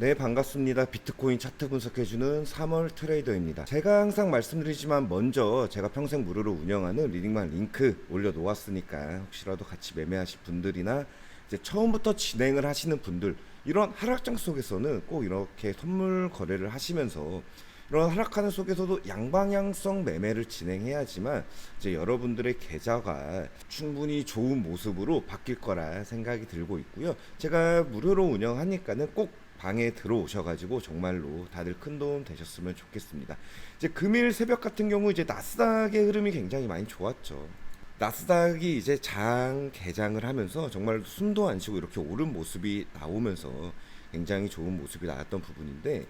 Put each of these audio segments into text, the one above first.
네 반갑습니다 비트코인 차트 분석해주는 3월 트레이더입니다 제가 항상 말씀드리지만 먼저 제가 평생 무료로 운영하는 리딩만 링크 올려놓았으니까 혹시라도 같이 매매하실 분들이나 이제 처음부터 진행을 하시는 분들 이런 하락장 속에서는 꼭 이렇게 선물 거래를 하시면서 이런 하락하는 속에서도 양방향성 매매를 진행해야지만 이제 여러분들의 계좌가 충분히 좋은 모습으로 바뀔 거라 생각이 들고 있고요. 제가 무료로 운영하니까는 꼭 방에 들어오셔가지고 정말로 다들 큰 도움 되셨으면 좋겠습니다. 이제 금일 새벽 같은 경우 이제 나스닥의 흐름이 굉장히 많이 좋았죠. 나스닥이 이제 장 개장을 하면서 정말 숨도 안 쉬고 이렇게 오른 모습이 나오면서 굉장히 좋은 모습이 나왔던 부분인데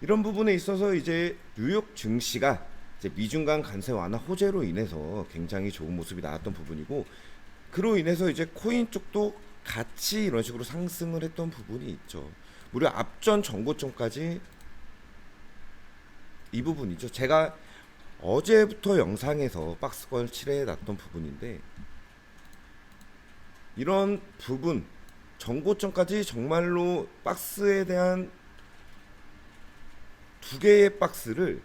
이런 부분에 있어서 이제 뉴욕 증시가 이제 미중 간 관세 완화 호재로 인해서 굉장히 좋은 모습이 나왔던 부분이고 그로 인해서 이제 코인 쪽도 같이 이런 식으로 상승을 했던 부분이 있죠. 무려 앞전 정고점까지 이 부분이죠. 제가 어제부터 영상에서 박스권을 칠해 놨던 부분인데 이런 부분 정고점까지 정말로 박스에 대한 두 개의 박스를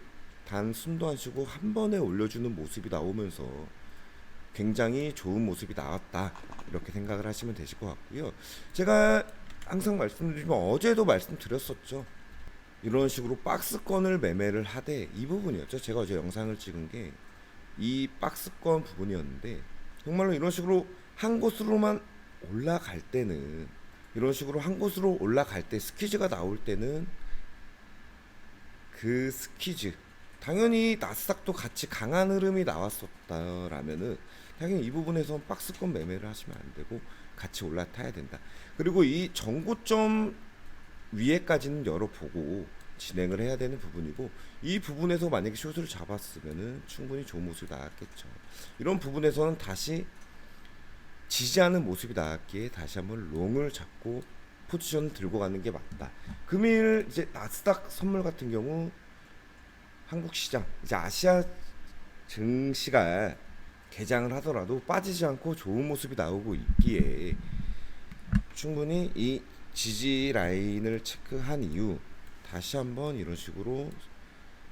단 숨도 안 쉬고 한 번에 올려주는 모습이 나오면서 굉장히 좋은 모습이 나왔다 이렇게 생각을 하시면 되실 것 같고요. 제가 항상 말씀드리지만 어제도 말씀드렸었죠. 이런 식으로 박스권을 매매를 하되 이 부분이었죠. 제가 어제 영상을 찍은 게 이 박스권 부분이었는데 정말로 이런 식으로 한 곳으로만 올라갈 때는 이런 식으로 한 곳으로 올라갈 때 스퀴즈가 나올 때는 그 스퀴즈 당연히 나스닥도 같이 강한 흐름이 나왔었다라면은 당연히 이 부분에서 박스권 매매를 하시면 안 되고 같이 올라타야 된다. 그리고 이 정고점 위에까지는 열어보고 진행을 해야 되는 부분이고 이 부분에서 만약에 숏을 잡았으면은 충분히 좋은 모습이 나왔겠죠. 이런 부분에서는 다시 지지하는 모습이 나왔기에 다시 한번 롱을 잡고 포지션 들고 가는 게 맞다. 금일 이제 나스닥 선물 같은 경우 한국 시장 이제 아시아 증시가 개장을 하더라도 빠지지 않고 좋은 모습이 나오고 있기에 충분히 이 지지 라인을 체크한 이후 다시 한번 이런 식으로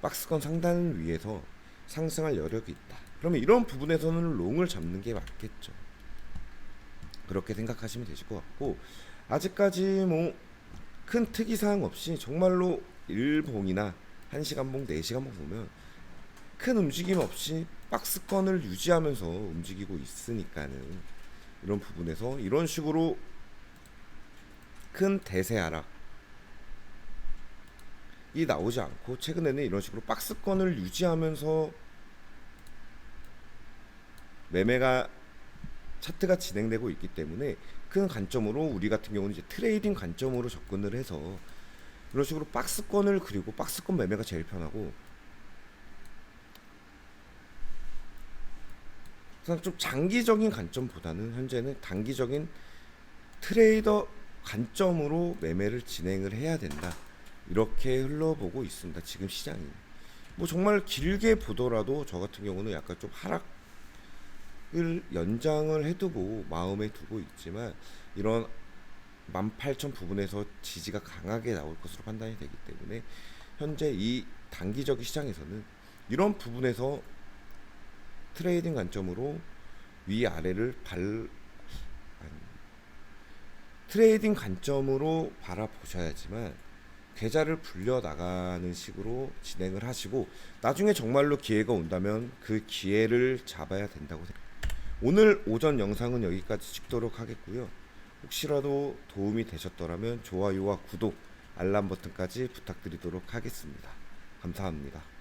박스권 상단을 위해서 상승할 여력이 있다. 그러면 이런 부분에서는 롱을 잡는 게 맞겠죠. 그렇게 생각하시면 되실 것 같고 아직까지 뭐 큰 특이 사항 없이 정말로 일봉이나 1시간 봉, 4시간 봉 보면 큰 움직임 없이 박스권을 유지하면서 움직이고 있으니까는 이런 부분에서 이런 식으로 큰 대세 하락 이 나오지 않고 최근에는 이런 식으로 박스권을 유지하면서 매매가 차트가 진행되고 있기 때문에 큰 관점으로 우리 같은 경우는 이제 트레이딩 관점으로 접근을 해서 이런 식으로 박스권을 그리고 박스권 매매가 제일 편하고 그래서 좀 장기적인 관점보다는 현재는 단기적인 트레이더 관점으로 매매를 진행을 해야 된다. 이렇게 흘러보고 있습니다. 지금 시장이. 뭐 정말 길게 보더라도 저 같은 경우는 약간 좀 하락을 연장을 해두고 마음에 두고 있지만 이런 18,000 부분에서 지지가 강하게 나올 것으로 판단이 되기 때문에 현재 이 단기적인 시장에서는 이런 부분에서 트레이딩 관점으로 위아래를 발 트레이딩 관점으로 바라보셔야지만 계좌를 불려 나가는 식으로 진행을 하시고 나중에 정말로 기회가 온다면 그 기회를 잡아야 된다고 생각합니다. 오늘 오전 영상은 여기까지 찍도록 하겠고요. 혹시라도 도움이 되셨더라면 좋아요와 구독, 알람 버튼까지 부탁드리도록 하겠습니다. 감사합니다.